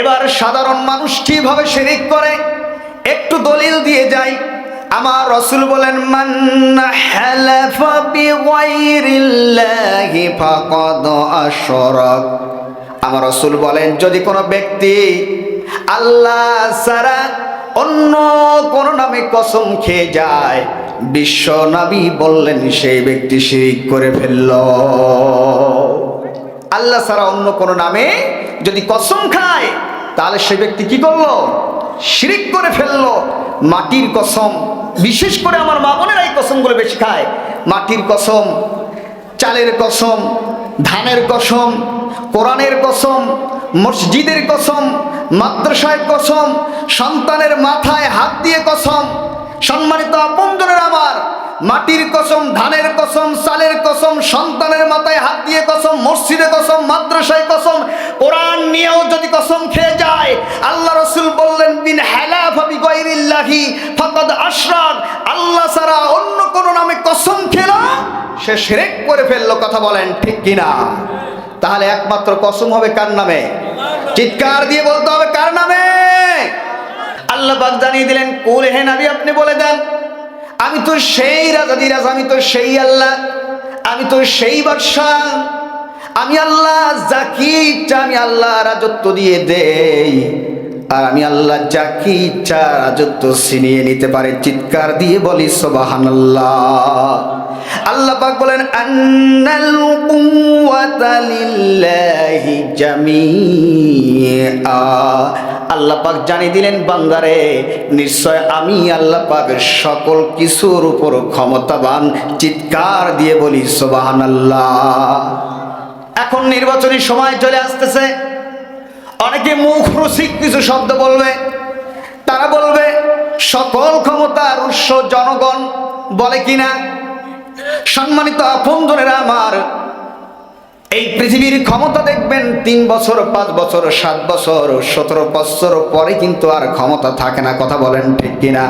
এবার সাধারণ মানুষ কীভাবে শিরিক করে? একটু দলিল দিয়ে যায় আমার রসুল বলেন আমার রসুল বলেন, যদি কোনো ব্যক্তি আল্লাহ সারা অন্য কোন নামে কসম খেয়ে যায়, বিশ্ব নবী বললেন, সেই ব্যক্তি শিরিক করে ফেলল। আল্লাহ সারা অন্য কোন নামে যদি কসম খায় তাহলে সে ব্যক্তি কি করল? শিরিক করে ফেলল। মাটির কসম, বিশেষ করে আমার মা বোনেরা এই কসমগুলো বেশি খায়। মাটির কসম, চালের কসম, ধানের কসম, কোরআনের কসম, মসজিদের কসম, মাদ্রাসায় কসম, সন্তানের মাথায় হাত দিয়ে কসম, সম্মানিত আপনজনের মাটির কসম, ধানের কসম, চালের কসম, সন্তানের মাথায় হাত দিয়ে কসম, মসজিদে কসম, মাদ্রাসায় কসম, কোরআন নিয়েও যদি কসম খেয়ে যায়, আল্লাহ রসুল বললেন বিন হেলাফি গৈরিল্লাহি আশরাক। আল্লাহ ছাড়া অন্য কোন নামে কসম খেল সে শিরক করে ফেলল, কথা বলেন ঠিক কিনা? তাহলে একমাত্র কসম হবে কার নামে? চিৎকার দিয়ে বলতে হবে কার নামে? আল্লাহ পাক জানিয়ে দিলেন, কুল হে নবী, আপনি বলে দেন। আমি তো সেই রাজা দিরাজ আমি তো সেই আল্লাহ, আমি তো সেই বাদশাহ। আমি আল্লাহ যাকে ইচ্ছা, আমি আল্লাহ রাজত্ব দিয়ে দেই। আর আমি আল্লাহ যাকে ইচ্ছা, রাজত্ব ছিনিয়ে নিতে পারে, চিৎকার দিয়ে বলি সোবাহান আল্লাহ পাক বলেন, আন্নাল কুওয়াতা লিল্লাহি জামিআ। আল্লাহ পাক জানিয়ে দিলেন, বান্দারে, নিশ্চয় আমি আল্লাহ পাকের সকল কিছুর উপর ক্ষমতাবান, চিৎকার দিয়ে বলি সোবাহান এখন নির্বাচনী সময় চলে আসতেছে। অনেকে মুখ রসিক কিছু শব্দ বলবে। তারা বলবে, সকল ক্ষমতার উৎস জনগণ বলে কিনা? সম্মানিত আপনজনেরা আমার এই পৃথিবীর ক্ষমতা দেখবেন তিন বছর, পাঁচ বছর, সাত বছর, সতেরো বছর পরে কিন্তু আর ক্ষমতা থাকে না, কথা বলেন ঠিক কিনা?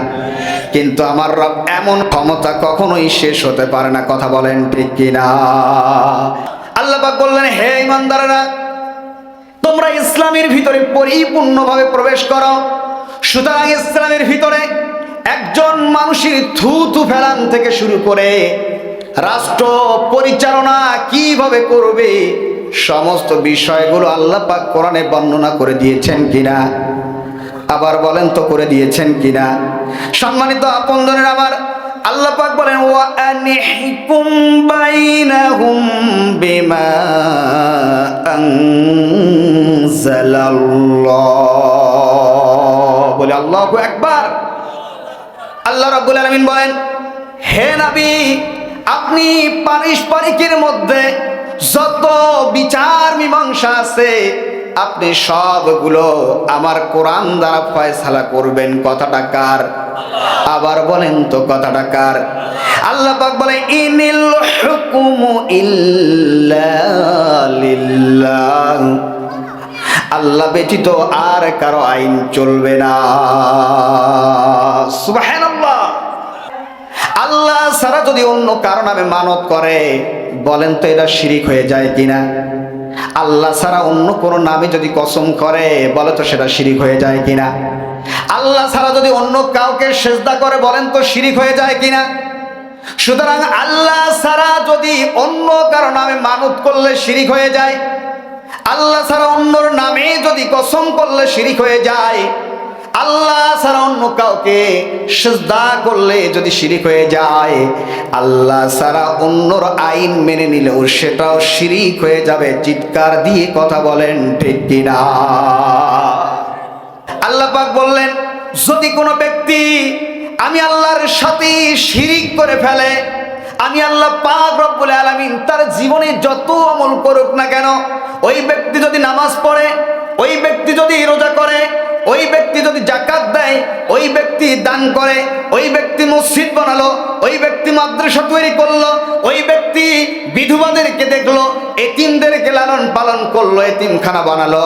কিন্তু আমার রব এমন ক্ষমতা কখনোই শেষ হতে পারে না, কথা বলেন ঠিক কিনা? আল্লাহ পাক বললেন, হে ইমানদারেরা তোমরা ইসলামের ভিতরে পরিপূর্ণভাবে প্রবেশ করো। সুতরাং ইসলামের ভিতরে একজন মানুষের থু থু ফেলান থেকে শুরু করে রাষ্ট্র পরিচালনা কীভাবে করবে? সমস্ত বিষয়গুলো আল্লাহ পাক কোরআনে বর্ণনা করে দিয়েছেন কিনা? আবার বলেন তো করে দিয়েছেন কিনা? সম্মানিত আপনজনের আমার আল্লাহ পাক বলেন, ওয়া আনিহকুম বাইনাহুম বিমা আনজালাল্লাহ। বলে আল্লাহু আকবার। আল্লাহ রাব্বুল আলামিন বলেন, হে নবী আপনি পারিস্পরিকের মধ্যে যত বিচার মীমাংসা আছে, আপনি সবগুলো আমার কোরআন দ্বারা ফয়সালা করবেন। কথাটা কার? আবার বলেন তো কথাটা কার? আল্লাহ পাক বলে, ইনিল হুকুমু ইল্লা লিল্লাহ। আল্লাহ ব্যতীত আর কারও আইন চলবে না। ছাড়া যদি অন্য কারও নামে মানত করে, বলেন তো এটা শিরিক হয়ে যায় কিনা? আল্লাহ ছাড়া অন্য কোনো নামে যদি কসম করে, বলে তো সেটা শিরিক হয়ে যায় কিনা? আল্লাহ ছাড়া যদি অন্য কাউকে সেজদা করে, বলেন তো শিরিক হয়ে যায় কিনা? সুতরাং আল্লাহ ছাড়া যদি অন্য কারও নামে মানত করলে শিরিক হয়ে যায়, আল্লাহ ছাড়া অন্যর নামে যদি কসম করলে শিরিক হয়ে যায় আল্লাহ ছাড়া অন্য কাউকে সেজদা করলে যদি শিরিক হয়ে যায়, আল্লাহ ছাড়া অন্যর আইন মেনে নিলেও সেটাও শিরিক হয়ে যাবে। চিৎকার দিয়ে কথা বলেন, ঠিক কিনা? আল্লাহ পাক বললেন, যদি কোনো ব্যক্তি আমি আল্লাহর সাথে শিরিক করে ফেলে, আমি আল্লাহ পাক রব্বুল আলামিন তার জীবনে যত আমল করুক না কেন, ওই ব্যক্তি যদি নামাজ পড়ে, ওই ব্যক্তি যদি রোজা করে ওই ব্যক্তি যদি জাকাত দেয়, ওই ব্যক্তি দান করে, ওই ব্যক্তি মসজিদ বানালো, ওই ব্যক্তি মাদ্রাসা তৈরি করল, ওই ব্যক্তি বিধবাদেরকে দেখল, এতিমদেরকে লালন পালন করল, এতিমখানা বানালো।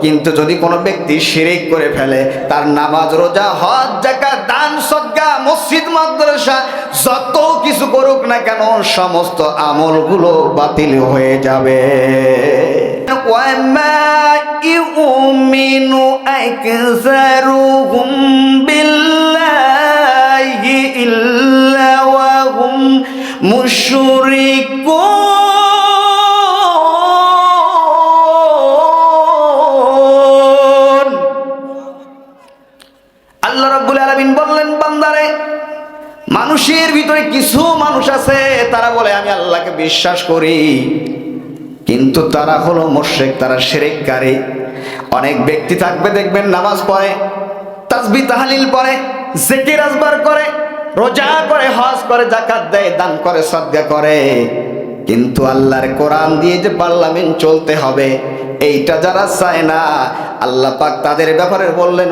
কিন্তু যদি কোনো ব্যক্তি শিরিক করে ফেলে, তার নামাজ, রোজা, হজ জাকাত দান সদ্গা মসজিদ, মাদ্রাসা, যত কিছু করুক না কেন, সমস্ত আমলগুলো বাতিল হয়ে যাবে। ইউমিনু আকসারুহুম বিল্লাহি ইল্লা ওয়া হুম মুশরিকুন আল্লাহ রাব্বুল আলামিন বললেন, বান্দারে, মানুষের ভিতরে কিছু মানুষ আছে, তারা বলে, আমি আল্লাহকে বিশ্বাস করি। কিন্তু তারা হলো মোশেক, তারা সেরেককারী অনেক ব্যক্তি থাকবে, দেখবেন নামাজ পড়ে, তাসবি, তাহালিল পড়ে, জেকির আজবার করে, রোজা করে, হজ করে জাকাত দেয়, দান করে সদ্গা করে। কিন্তু আল্লাহর কোরআন দিয়ে যে পার্লামেন্ট চলতে হবে, এইটা যারা চায় না, আল্লাহ পাক তাদের ব্যাপারে বললেন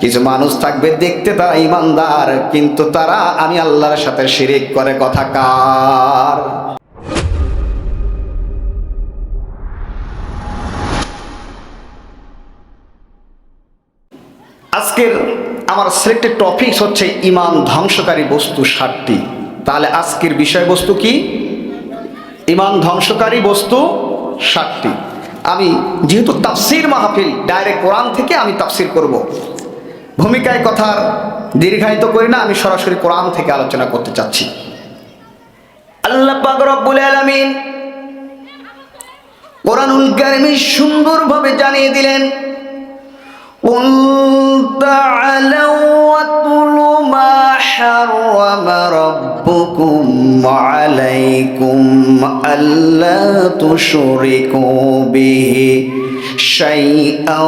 কিছু মানুষ থাকবে, দেখতে তারা ইমানদার, কিন্তু তারা, আমি আল্লাহর সাথে শিরিক করে কথা কার? আজকের আমার সিলেক্টেড টপিকস হচ্ছে ইমান ধ্বংসকারী বস্তু সাতটি। তাহলে আজকের বিষয়বস্তু কি? ইমান ধ্বংসকারী বস্তু সাতটি। আমি যেহেতু তাফসির মাহফিল ডাইরেক্ট কোরআন থেকে আমি তাফসির করব। ভূমিকায় কথার দীর্ঘায়িত করি না, আমি সরাসরি কোরআন থেকে আলোচনা করতে চাচ্ছি। আল্লাহ রব্বুল আলামিন কোরআনুল সুন্দরভাবে জানিয়ে দিলেন تعالوا واتلوا ما حرم ربكم عليكم ألا تشركوا به شيئا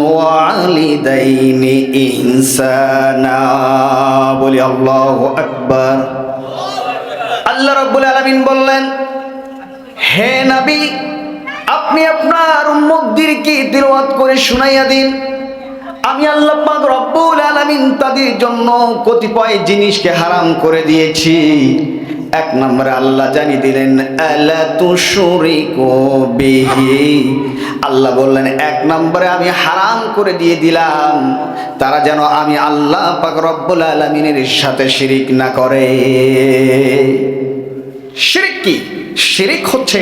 وبالوالدين إحسانا বলি আল্লাহু আকবার আল্লাহ রাব্বুল আলামিন বললেন হে নবী আপনি আপনার উম্মতদেরকে তিলাওয়াত করে শুনাইয়া দিন। আমি আল্লাহ পাক রব্বুল আলামিন তাদের জন্য কতিপয় জিনিসকে হারাম করে দিয়েছি। এক নম্বরে আল্লাহ জানিয়ে দিলেন, আলা বিহি। আল্লাহ বললেন, এক নম্বরে আমি হারাম করে দিয়ে দিলাম। তারা যেন আমি আল্লাহ পাক রব্বুল আলামিনের সাথে শিরিক না করে। শিরিক কি? শিরিক হচ্ছে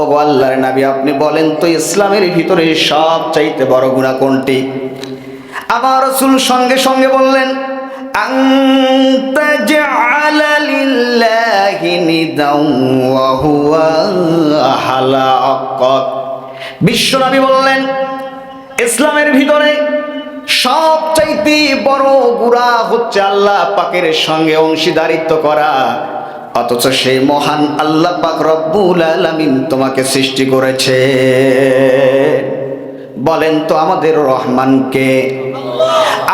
ওগো আল্লাহর নবী, আপনি বলেন তো ইসলামের ভিতরে সব চাইতে বড় গুনাহ কোনটি? আমার রাসূল সঙ্গে সঙ্গে বললেন বিশ্বনবী বললেন, ইসলামের ভিতরে সব চাইতে বড় গুড়া হচ্ছে আল্লাহ পাকের সঙ্গে অংশীদারিত্ব করা। অথচ সেই মহান আল্লাহ পাক রব্বুল আলামিন তোমাকে সৃষ্টি করেছে। বলেন তো আমাদের রহমানকে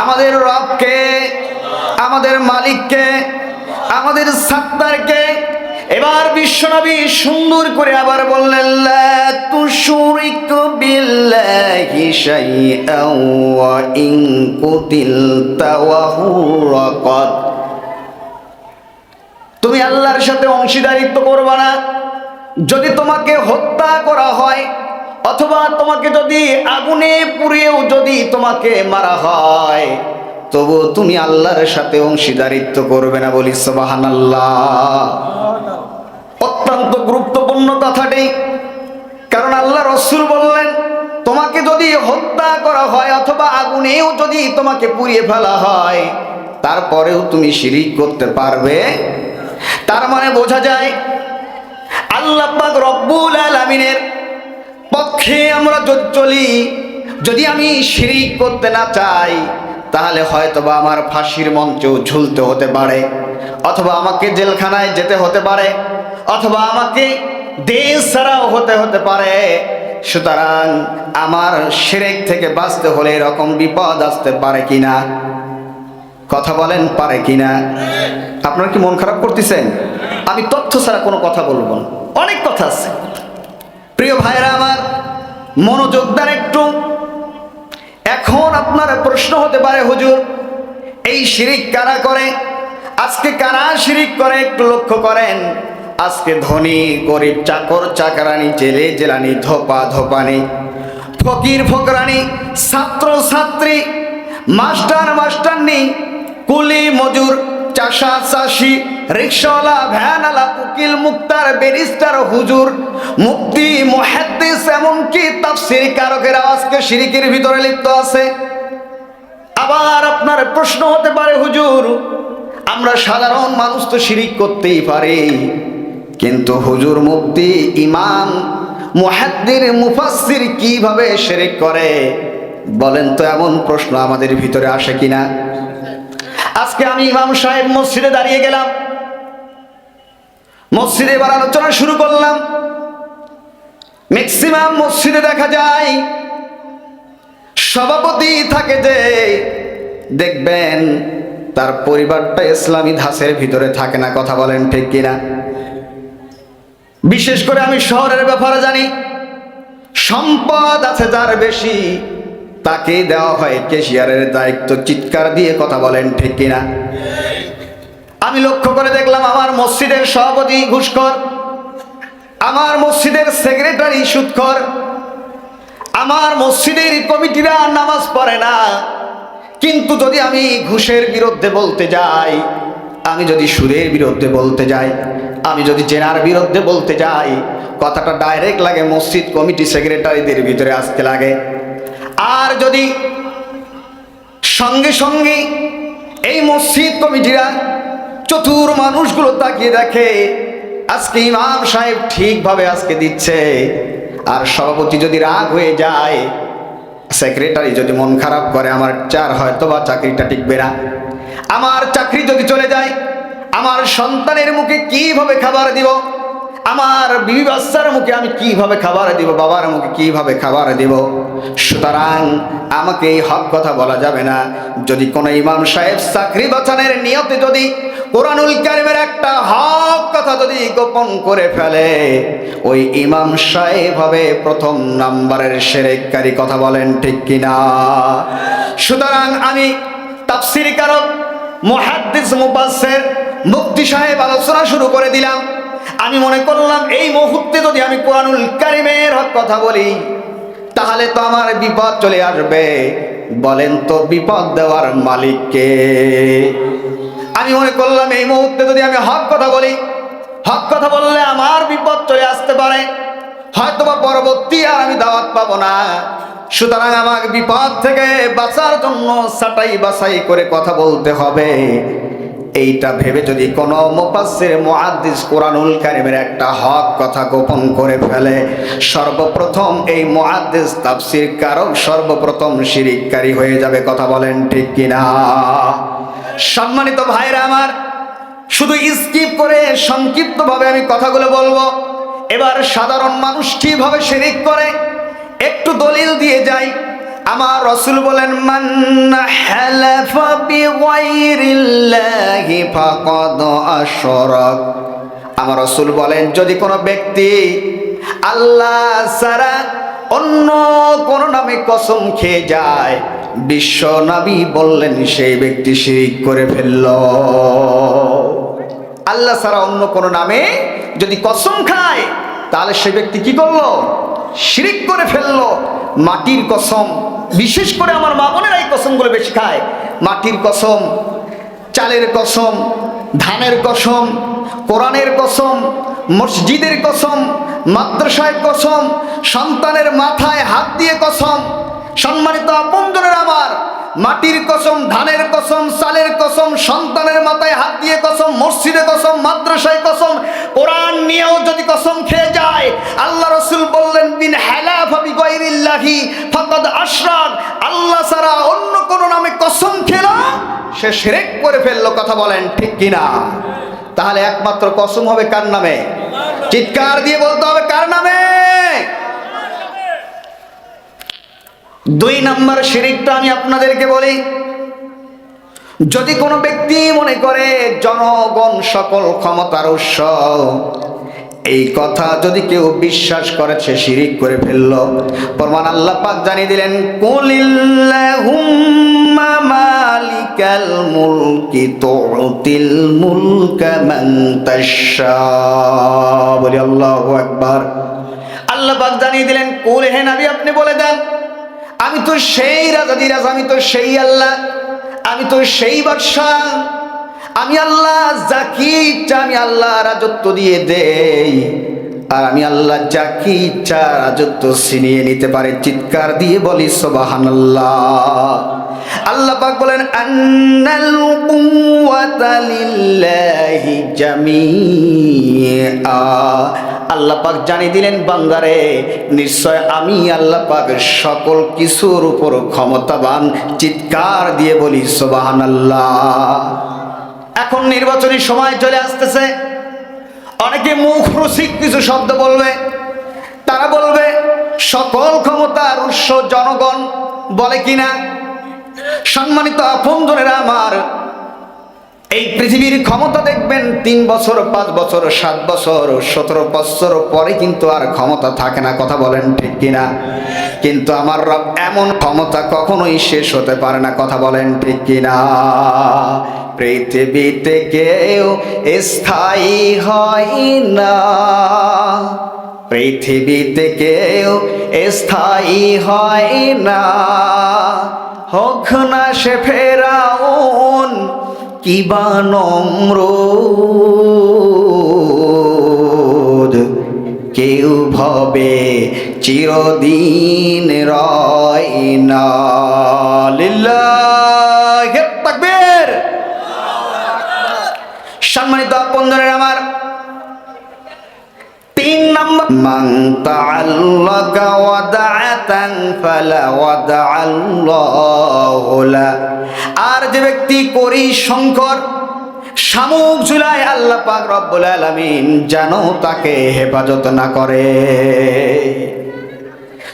আমাদের রবকে আমাদের মালিককে আমাদের সাত্তারকে এবার বিশ্বনবী সুন্দর করে আবার বললেন, লা তুশরিকু বিল্লাহি শাইআন ওয়া ইন কুতিলতা ওয়া তুমি আল্লাহর সাথে অংশীদারিত্ব করবা না। যদি তোমাকে হত্যা করা হয়, অথবা তোমাকে যদি আগুনে পুড়িয়েও যদি তোমাকে মারা হয় তবু তুমি আল্লাহর সাথে অংশীদারিত্ব করবে না বলি সবাহান অত্যন্ত গুরুত্বপূর্ণ কথাটি। কারণ আল্লাহ রসুল বললেন, তোমাকে যদি হত্যা করা হয়, অথবা আগুনেও যদি তোমাকে পুড়িয়ে ফেলা হয়, তারপরেও তুমি শিরিক করতে পারবে। তার মানে বোঝা যায় আল্লাহ পাক রব্বুল আলামিনের পক্ষে আমরা যদি চলি, যদি আমি শিরিক করতে না চাই, তাহলে হয়তোবা আমার ফাঁসির মঞ্চেও ঝুলতে হতে পারে, অথবা আমাকে জেলখানায় যেতে হতে পারে, অথবা আমাকে দেশ ছাড়াও হতে হতে পারে। সুতরাং আমার শিরেক থেকে বাঁচতে হলে এরকম বিপদ আসতে পারে কিনা? কথা বলেন, পারে কিনা? আপনারা কি মন খারাপ করতেছেন? আমি তথ্য ছাড়া কোনো কথা বলব না। অনেক কথা আছে। প্রিয় ভাইরা আমার, মনোযোগ দেন একটু। এখন আপনার প্রশ্ন হতে পারে, হুজুর, এই শিরিক কারা করে? আজকে কারা শিরিক করে, একটু লক্ষ্য করেন। আজকে ধনী, গরিব, চাকর, চাকরানি, জেলে, জেলানি, ধোপা, ধোপানি, ফকির, ফকরানি, ছাত্র, ছাত্রী, মাস্টার, মাস্টারনি কুলি মজুর, চাষা চাষি, রিক্সাওয়ালা, ভ্যানওয়ালা, উকিল, মুক্তার, ব্যারিস্টার, হুজুর মুক্তি মুহাদ্দিস, এমনকি তাফসীর কারকেরা আজকে শিরিকের ভিতরে লিপ্ত আছে। আবার আপনার প্রশ্ন হতে পারে, হুজুর, আমরা সাধারণ মানুষ তো শিরিক করতেই পারি, কিন্তু হুজুর মুক্তি ইমাম, মুহাদ্দির, মুফাসসির কীভাবে শিরিক করে? বলেন তো এমন প্রশ্ন আমাদের ভিতরে আসে কিনা? আজকে আমি ইমাম সাহেব মসজিদে দাঁড়িয়ে গেলাম। মসজিদে এবার আলোচনা শুরু করলাম। ম্যাক্সিমাম মসজিদে দেখা যায়, সভাপতি থাকে যে, দেখবেন তার পরিবারটা ইসলামী ধাসের ভিতরে থাকে না, কথা বলেন ঠিক কিনা। বিশেষ করে আমি শহরের ব্যাপারে জানি, সম্পদ আছে যার বেশি তাকে দেওয়া হয় কেশিয়ারের দায়িত্ব। চিৎকার দিয়ে কথা বলেন, ঠিক কিনা? আমি লক্ষ্য করে দেখলাম আমার মসজিদের সভাপতি ঘুষখর, আমার মসজিদের সেক্রেটারি সুৎখর আমার মসজিদের কমিটিরা নামাজ পড়ে না। কিন্তু যদি আমি ঘুষের বিরুদ্ধে বলতে যাই, আমি যদি সুদের বিরুদ্ধে বলতে যাই, আমি যদি জেনার বিরুদ্ধে বলতে যাই, কথাটা ডাইরেক্ট লাগে মসজিদ কমিটি সেক্রেটারিদের ভিতরে আসতে লাগে। আর যদি সঙ্গে সঙ্গে এই মসজিদ কমিটিরা চতুর মানুষগুলো তাকিয়ে দেখে, আজকে ইমাম সাহেব ঠিকভাবে আজকে দিচ্ছে, আর সভাপতি যদি রাগ হয়ে যায়, সেক্রেটারি যদি মন খারাপ করে, আমার চার হয়তো বা চাকরিটা টিকবে না। আমার চাকরি যদি চলে যায়, আমার সন্তানের মুখে কীভাবে খাবার দিব? আমার বিবি বাচ্চার মুখে আমি কীভাবে খাবার দিব, বাবার মুখে কীভাবে খাবার দিব? সুতরাং আমাকে এই হক কথা বলা যাবে না। যদি কোনো ইমাম সাহেব চাকরি বাঁচানোর নিয়তে যদি কোরআনুল কারিমের একটা হক কথা যদি গোপন করে ফেলে, ওই ইমাম সাহেব হবে প্রথম নাম্বারের সেরেককারী কথা বলেন ঠিক কিনা? সুতরাং আমি তাফসির কারক মুহাদ্দিস মুফাসসির মুফতি সাহেব আলোচনা শুরু করে দিলাম। আমি মনে করলাম, এই মুহূর্তে যদি আমি কোরআনুল কারিমের হক কথা বলি, তাহলে তো আমার বিপদ চলে আসবে। বলেন তো বিপদ দেওয়ার মালিককে আমি মনে করলাম, এই মুহূর্তে যদি আমি হক কথা বলি, হক কথা বললে আমার বিপদ চলে আসতে পারে। হয়তো বা পরবর্তী আর আমি দাওয়াত পাবো না। সুতরাং আমাকে বিপদ থেকে বাঁচার জন্য সাটাই বাছাই করে কথা বলতে হবে। এইটা ভেবে যদি কোনো মুফাসসির মুহাদ্দিস কোরআনুল কারিমের একটা হক কথা গোপন করে ফেলে, সর্বপ্রথম এই মুহাদ্দিস তাফসীর কারক সর্বপ্রথম শিরিককারী হয়ে যাবে, কথা বলেন ঠিক কিনা? সম্মানিত ভাইরা আমার, শুধু স্কিপ করে সংক্ষিপ্তভাবে আমি কথাগুলো বলব। এবার সাধারণ মানুষ কীভাবে শিরিক করে? একটু দলিল দিয়ে যাই। আমার রসুল বলেন, মান আশরাক। আমার রসুল বলেন, যদি কোনো ব্যক্তি আল্লাহ সারা অন্য কোন নামে কসম খেয়ে যায়, বিশ্ব নবী বললেন সেই ব্যক্তি শিরিক করে ফেলল। আল্লাহ সারা অন্য কোন নামে যদি কসম খায়, তাহলে সে ব্যক্তি কি করল? শিরিক করে ফেলল। মাটির কসম, বিশেষ করে আমার মা বোনেরা এই কসমগুলো বেশি খায়। মাটির কসম, চালের কসম, ধানের কসম, কোরআনের কসম, মসজিদের কসম মাদ্রাসায় কসম, সন্তানের মাথায় হাত দিয়ে কসম, সম্মানিত আপনজনের আমার মাটির কসম, ধানের কসম, চালের কসম, সন্তানের মাথায় হাত দিয়ে কসম, মসজিদে কসম, মাদ্রাসায় কসম, কোরআন নিয়েও যদি কসম খেয়ে যায়, আল্লাহ রসুল বললেন বিন হেলাফি ফাকাদ আশরাক। আল্লাহ ছাড়া অন্য কোন নামে কসম খেলা সে শিরেক করে ফেলল, কথা বলেন ঠিক কিনা? তাহলে একমাত্র কসম হবে কার নামে? চিৎকার দিয়ে বলতে হবে কার নামে? দুই নাম্বার শিরিকটা আমি আপনাদেরকে বলি। যদি কোনো ব্যক্তি মনে করে, জনগণ সকল ক্ষমতার উৎস এই কথা যদি কেউ বিশ্বাস করে, সে শিরিক করে ফেলল। প্রমাণ আল্লাহ পাক জানিয়ে দিলেন কুলিল্লাহুম্মা মালিকাল মুলকি তুতিল মুলকা মান তাশা বলি আল্লাহু আকবার। আল্লাহ পাক জানিয়ে দিলেন, কুল হে নবী, আপনি বলে দেন আমি তো সেই রাজা দিরাজ আমি তো সেই আল্লাহ, আমি তো সেই বাদশাহ। আমি আল্লাহ যাকে ইচ্ছা, আমি আল্লাহ রাজত্ব দিয়ে দেই। আর আমি আল্লাহ যাকে ইচ্ছা, রাজত্ব ছিনিয়ে নিতে পারে, চিৎকার দিয়ে বলি সোবাহান আল্লাহ পাক বলেন, আন্নাল কুওয়াতা লিল্লাহি জামিআ। আল্লাহ পাক জানিয়ে দিলেন, বান্দারে, নিশ্চয় আমি আল্লাহ পাকের সকল কিছুর উপর ক্ষমতাবান, চিৎকার দিয়ে বলি সোবাহান এখন নির্বাচনী সময় চলে আসতেছে। অনেকে মুখ রসিক কিছু শব্দ বলবে। তারা বলবে, সকল ক্ষমতার উৎস জনগণ বলে কিনা? সম্মানিত আপনজনেরা আমার এই পৃথিবীর ক্ষমতা দেখবেন, তিন বছর, পাঁচ বছর, সাত বছর, সতেরো বছর পরে কিন্তু আর ক্ষমতা থাকে না, কথা বলেন ঠিক কিনা? কিন্তু আমার রব এমন ক্ষমতা কখনোই শেষ হতে পারে না, কথা বলেন ঠিক কিনা? পৃথিবীতে কেউ স্থায়ী হয় না। পৃথিবীতে কেউ স্থায়ী হয় না। হোক না সে ফেরাউন কিবা নম্র কেউ ভবে চিরদিন রয় না। সম্মানিত আপনজনের আমার নম্বর মান তাআল্লাকা ওয়াদাআতান ফালা ওয়াদাআল্লাহু লা আর যে ব্যক্তি করি শঙ্কর, শামুক ঝুলায় আল্লাহ পাক রব্বুল আলামিন যেন তাকে হেফাজত না করে।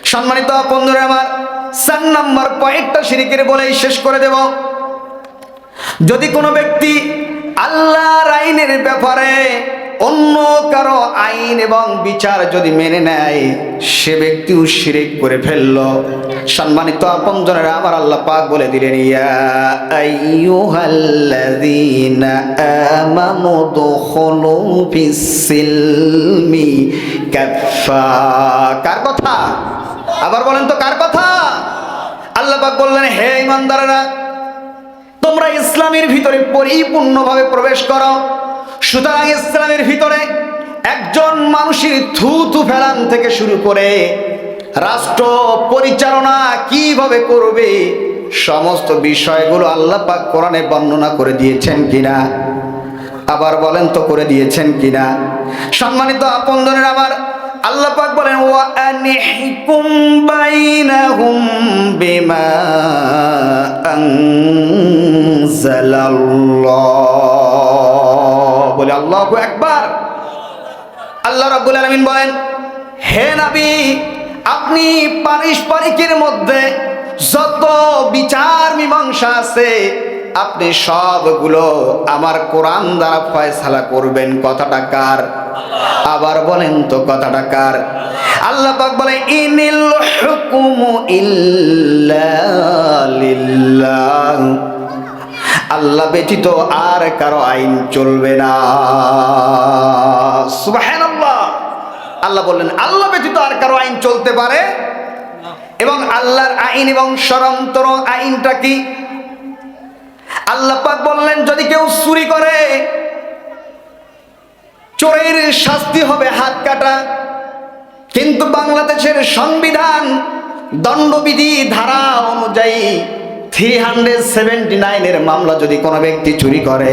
সম্মানিত বন্ধুরা আমার, চার নম্বর পয়েন্টটা শিরিকের বলেই শেষ করে দেব। যদি কোনো ব্যক্তি আল্লাহর আইনের ব্যাপারে অন্য কারও আইন এবং বিচার যদি মেনে নেয়, সে ব্যক্তিও শিরিক করে ফেলল। সম্মানিত আপনজনেরা আমার আল্লাহ পাক বলে দিলেন, ইয়া আইয়ুহাল্লাযীনা আমানু দুখুলু ফিস-সিলমি কাফা কার কথা? আবার বলেন তো কার কথা? আল্লাহ পাক বললেন, হে ইমানদারেরা, তোমরা ইসলামের ভিতরে পরিপূর্ণভাবে প্রবেশ করো। সুতরাং ইসলামের ভিতরে একজন মানুষের থু থু ফেলান থেকে শুরু করে রাষ্ট্র পরিচালনা কীভাবে করবে, সমস্ত বিষয়গুলো আল্লাহ পাক কোরআনে বর্ণনা করে দিয়েছেন কিনা? আবার বলেন তো করে দিয়েছেন কিনা? সম্মানিত আপনজনের আবার আল্লাহ পাক বলেন, ওয়া আনিহকুম বাইনাহুম বিমা আনজালাল্লাহ। বলে, আল্লাহু আকবার। আল্লাহ রাব্বুল আলামিন বলেন, হে নবী, আপনি পারিস্পরিকের মধ্যে যত বিচার মীমাংসা আছে, আপনি সবগুলো আমার কোরআন দ্বারা ফয়সালা করবেন। কথাটা কার? আবার বলেন তো কথাটা কার? আল্লাহ পাক বলে ইনিল হুকুমু ইল্লা লিল্লাহ। আল্লাহ ব্যতীত আর কারও আইন চলবে না। আল্লাহ বললেন, আল্লাহ ব্যতীত আর কারও আইন চলতে পারে? এবং আল্লাহর আইন এবং সরন্তর আইনটা কি? আল্লাহ পাক বললেন, যদি কেউ চুরি করে, চোরের শাস্তি হবে হাত কাটা। কিন্তু বাংলাদেশের সংবিধান দণ্ডবিধি ধারা অনুযায়ী থ্রি হান্ড্রেড সেভেন্টি নাইনের মামলা যদি কোনো ব্যক্তি চুরি করে,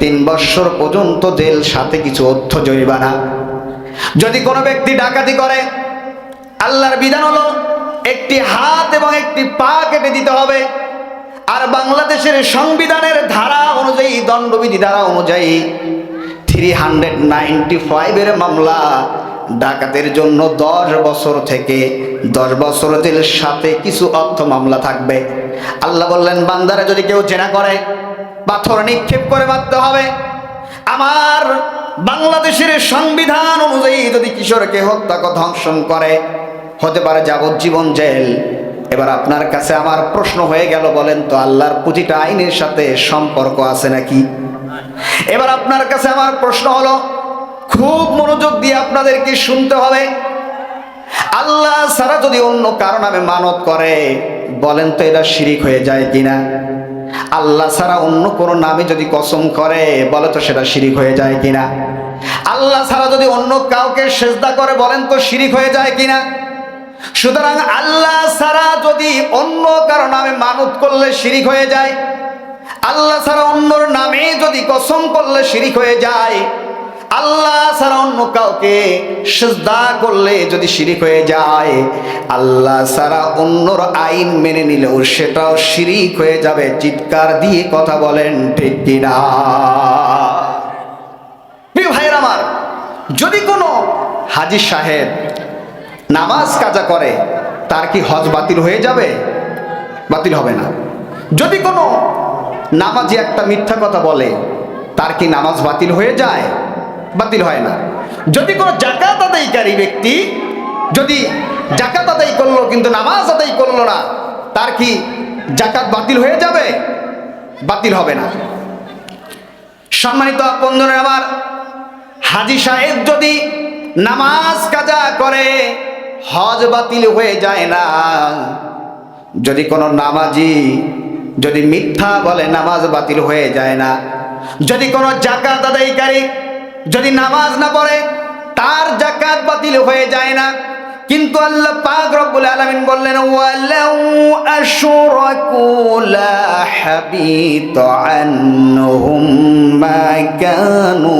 তিন বৎসর পর্যন্ত জেল, সাথে কিছু অর্থ জরিমানা। যদি কোনো ব্যক্তি ডাকাতি করে, আল্লাহর বিধান হলো একটি হাত এবং একটি পা কেটে দিতে হবে। আর বাংলাদেশের সংবিধানের ধারা অনুযায়ী, দণ্ডবিধি ধারা অনুযায়ী থ্রি হান্ড্রেড নাইনটি ফাইভের মামলা ডাকাতের জন্য দশ বছর থেকে দশ বছর জেল সাথে কিছু অর্থ মামলা থাকবে। আল্লাহ বললেন, বান্দারে, যদি কেউ জেনা করে, পাথর নিক্ষেপ করে মারতে হবে। আমার বাংলাদেশের সংবিধান অনুযায়ী যদি কিশোরকে হত্যা ধ্বংসন করে, হতে পারে যাবজ্জীবন জেল। এবার আপনার কাছে আমার প্রশ্ন হয়ে গেল, বলেন তো, আল্লাহর প্রতিটা আইনের সাথে সম্পর্ক আছে নাকি? এবার আপনার কাছে আমার প্রশ্ন হলো, খুব মনোযোগ দিয়ে আপনাদেরকে শুনতে হবে। আল্লাহ ছাড়া যদি অন্য কারও নামে মানত করে, বলেন তো এটা শিরিক হয়ে যায় কিনা? আল্লাহ ছাড়া অন্য কোনো নামে যদি কসম করে, বলে তো সেটা শিরিক হয়ে যায় কিনা? আল্লাহ ছাড়া যদি অন্য কাউকে সেজদা করে, বলেন তো শিরিক হয়ে যায় কিনা? সুতরাং আল্লাহ ছাড়া যদি অন্য কারও নামে মানত করলে শিরিক হয়ে যায়, আল্লাহ ছাড়া অন্যর নামে যদি কসম করলে শিরিক হয়ে যায় আল্লাহ ছাড়া অন্য কাউকে সেজদা করলে যদি শিরিক হয়ে যায়, আল্লাহ ছাড়া অন্যর আইন মেনে নিলেও সেটাও শিরিক হয়ে যাবে। চিৎকার দিয়ে কথা বলেন, ঠিক কিনা? ভাইয়ের আমার, যদি কোনো হাজি সাহেব নামাজ কাজা করে, তার কি হজ বাতিল হয়ে যাবে? বাতিল হবে না। যদি কোনো নামাজি একটা মিথ্যা কথা বলে, তার কি নামাজ বাতিল হয়ে যায়? বাতিল হয় না। যদি কোনো জাকাত আদায়কারী ব্যক্তি যদি জাকাত আদায় করল কিন্তু নামাজ আদায় করল না, তার কি জাকাত বাতিল হয়ে যাবে? বাতিল হবে না। সম্মানিত বন্ধুরা, আমার হাজি সাহেব যদি নামাজ কাজা করে, হজ বাতিল হয়ে যায় না। যদি কোনো নামাজি যদি মিথ্যা বলে নামাজ বাতিল হয়ে যায় না। যদি কোনো জাকাত আদায়কারী যদি নামাজ না পড়ে, তার জাকাত বাতিল হয়ে যায় না। কিন্তু আল্লাহ পাক রব্বুল আলামিন বললেন, ওয়ালাউ আশরাকু লা হাবিত আনহুম মা কানু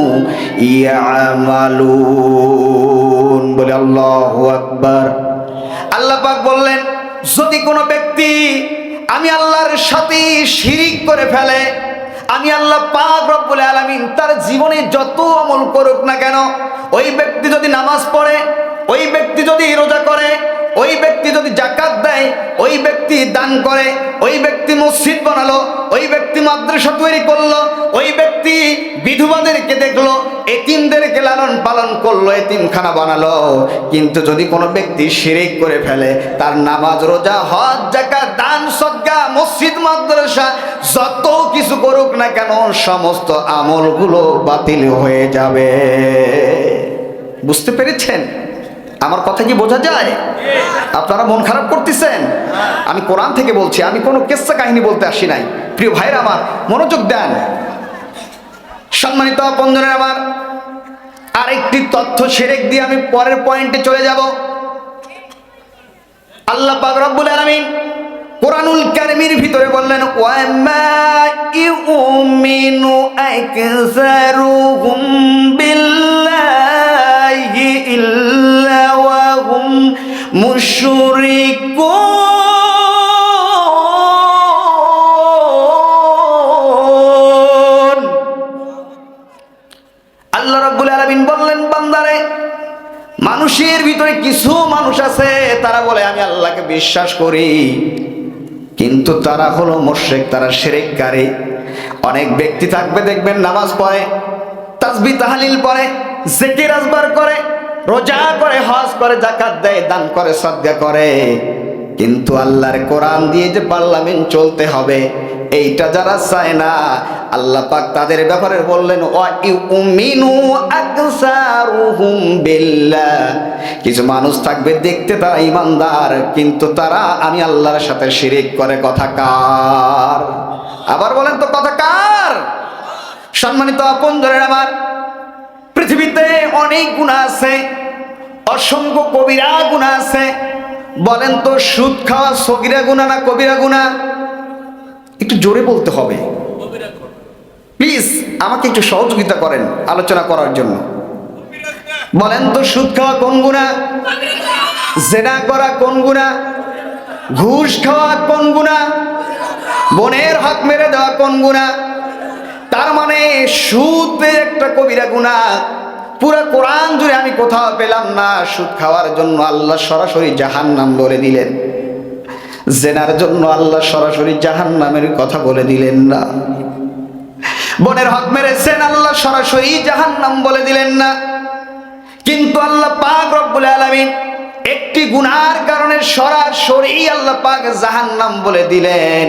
ইয়ামালুন। বলে আল্লাহু আকবার। আল্লাহ পাক বললেন, যদি কোনো ব্যক্তি আমি আল্লাহর সাথে শিরিক করে ফেলে আমি আল্লাহ পাক রব্বুল আলামিন তার জীবনে যত আমল করুক না কেন, ওই ব্যক্তি যদি নামাজ পড়ে, ওই ব্যক্তি যদি রোজা করে ওই ব্যক্তি যদি জাকাত দেয়, ওই ব্যক্তি দান করে, ওই ব্যক্তি মসজিদ বানালো, ওই ব্যক্তি মাদ্রাসা তৈরি করল, ওই ব্যক্তি বিধবাদেরকে দেখল, এতিমদেরকে লালন পালন করল, এতিমখানা বানালো। কিন্তু যদি কোনো ব্যক্তি শিরিক করে ফেলে, তার নামাজ, রোজা, হজ জাকাত দান সদ্গা মসজিদ, মাদ্রাসা, যত কিছু করুক না কেন, সমস্ত আমলগুলো বাতিল হয়ে যাবে। বুঝতে পেরেছেন? আমার কথা কি বোঝা যায়? আপনারা মন খারাপ করতেছেন? আমি কোরআন থেকে বলছি, আমি কোনো কেসা কাহিনী বলতে আসি নাই। প্রিয় ভাইরা আমার, মনোযোগ দেন। সম্মানিত বন্ধুরা আমার, আরেকটি তথ্য সেরেক দিয়ে আমি পরের পয়েন্টে চলে যাব। আল্লাহ পাক আলামিন কোরআনুল কারিমের ভিতরে বললেন ওয়ামা ইউমিনু বিল্লাহি ইল্লা মুশরিকুন আল্লাহ রাব্বুল আলামিন বললেন, বান্দারে, মানুষের ভিতরে কিছু মানুষ আছে, তারা বলে, আমি আল্লাহকে বিশ্বাস করি। কিন্তু তারা হলো মোশেক, তারা সেরেককারী। অনেক ব্যক্তি থাকবে, দেখবেন, নামাজ পড়ে, তাসবি, তাহালিল পড়ে, জেকির আজবার করে রোজা করে, হজ করে জাকাত দেয়, দান করে, সদ্গা করে। কিন্তু আল্লাহর কোরআন দিয়ে যে পার্লামেন্ট চলতে হবে, এইটা যারা চায় না, আল্লাহ পাক তাদের ব্যাপারে বললেন কিছু মানুষ থাকবে দেখতে তারা ইমানদার, কিন্তু তারা, আমি আল্লাহর সাথে শিরিক করে, কথা কার? আবার বলেন তো, কথা কার? সম্মানিত আপন আমার, পৃথিবীতে অনেক গুণা আছে অসংখ্য কবিরা গুণা আছে। বলেন তো, সুদ খাওয়া সগিরা গুণা না কবিরা গুণা? একটু জোরে বলতে হবে। প্লিজ আমাকে একটু সহযোগিতা করেন আলোচনা করার জন্য। বলেন তো, সুদ খাওয়া কোন গুণা? জেনা করা কোন গুণা? ঘুষ খাওয়া কোন গুণা? বোনের হাত মেরে দেওয়া কোন গুণা? তার মানে সুদ একটা কবিরা গুণা। পুরো কোরআন জুড়ে আমি কোথাও পেলাম না। সুদ খাওয়ার জন্য আল্লাহ সরাসরি জাহান নাম বলে দিলেন। জেনার জন্য আল্লাহ সরাসরি জাহান নামের কথা বলে দিলেন না। বোনের হক মেরেছেন, আল্লাহ সরাসরি জাহান নাম বলে দিলেন না। কিন্তু আল্লাহ পাক রব্বুল আলামিন একটি গুনার কারণে সরাসরি আল্লাহ পাক জাহান নাম বলে দিলেন।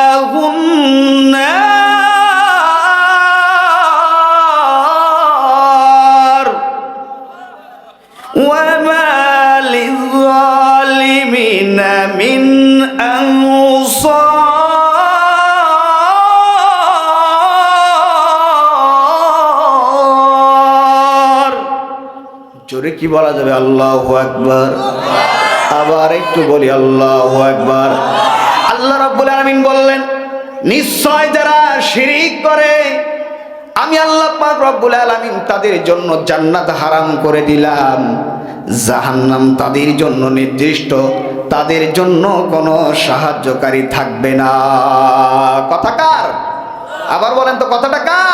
কি বলা যাবে? আল্লাহ আকবার। আবার একটু বলি, আল্লাহ আকবার। আল্লাহ রাব্বুল আলামিন বললেন, নিশ্চয় যারা শিরিক করে, আমি আল্লাহ পাক রব্বুল আলামিন তাদের জন্য জান্নাত হারাম করে দিলাম। জাহান্নাম তাদের জন্য নির্দিষ্ট, তাদের জন্য কোনো সাহায্যকারী থাকবে না। কথা কার? আবার বলেন তো, কথাটা কার?